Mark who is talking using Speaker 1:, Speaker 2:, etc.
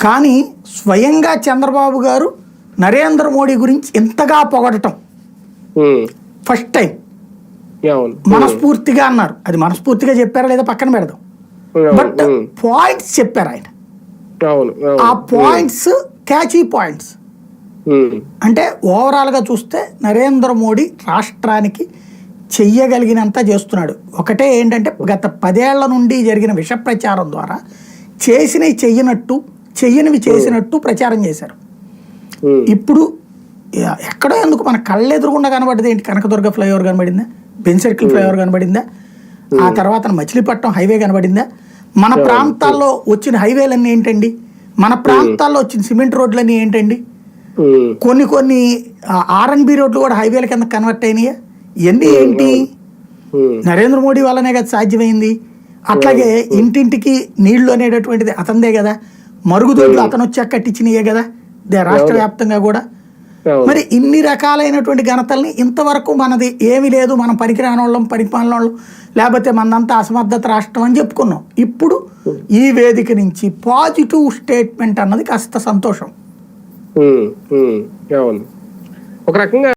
Speaker 1: కానీ స్వయంగా చంద్రబాబు గారు నరేంద్ర మోడీ గురించి ఇంతగా పొగడటం. First time. మనస్ఫూర్తిగా అన్నారు. అది మనస్ఫూర్తిగా చెప్పారా లేదా పక్కన పెడదాం. బట్ పాయింట్స్ చెప్పారు ఆయన. ఆ పాయింట్స్ క్యాచీ పాయింట్స్. అంటే ఓవరాల్గా చూస్తే నరేంద్ర మోడీ రాష్ట్రానికి చెయ్యగలిగినంత చేస్తున్నాడు. ఒకటే ఏంటంటే గత పదేళ్ళ నుండి జరిగిన విష ప్రచారం ద్వారా చేసినవి చెయ్యనట్టు చెయ్యనివి చేసినట్టు ప్రచారం చేశారు. ఇప్పుడు ఎక్కడో ఎందుకు మన కళ్ళెదురుగుండా కనబడ్డది ఏంటి? కనకదుర్గ ఫ్లైఓవర్ కనబడిందా? బెన్ సర్కిల్ ఫ్లైఓవర్ కనబడిందా? ఆ తర్వాత మచిలీపట్నం హైవే కనబడిందా? మన ప్రాంతాల్లో వచ్చిన హైవేలన్నీ ఏంటండి? మన ప్రాంతాల్లో వచ్చిన సిమెంట్ రోడ్లన్నీ ఏంటండి? కొన్ని కొన్ని ఆర్ఎన్బి రోడ్లు కూడా హైవేల కింద కన్వర్ట్ అయినాయా? ఇవన్నీ ఏంటి? నరేంద్ర మోడీ వల్లనే కదా సాధ్యమైంది. అట్లాగే ఇంటింటికి నీళ్ళు అనేటటువంటిది అతందే కదా. మరుగుదొడ్లు అతను వచ్చాక కట్టించినయే కదా. దే- రాష్ట్ర వ్యాప్తంగా కూడా. మరి ఇన్ని రకాలైనటువంటి ఘనతల్ని ఇంతవరకు మనది ఏమీ లేదు. మనం పనికిరాని వాళ్ళం పరిపాలన వాళ్ళం లేకపోతే మనంతా అసమర్థత రాష్ట్రం అని చెప్పుకున్నాం. ఇప్పుడు ఈ వేదిక నుంచి పాజిటివ్ స్టేట్మెంట్ అన్నది కాస్త సంతోషం.
Speaker 2: ఒక రకంగా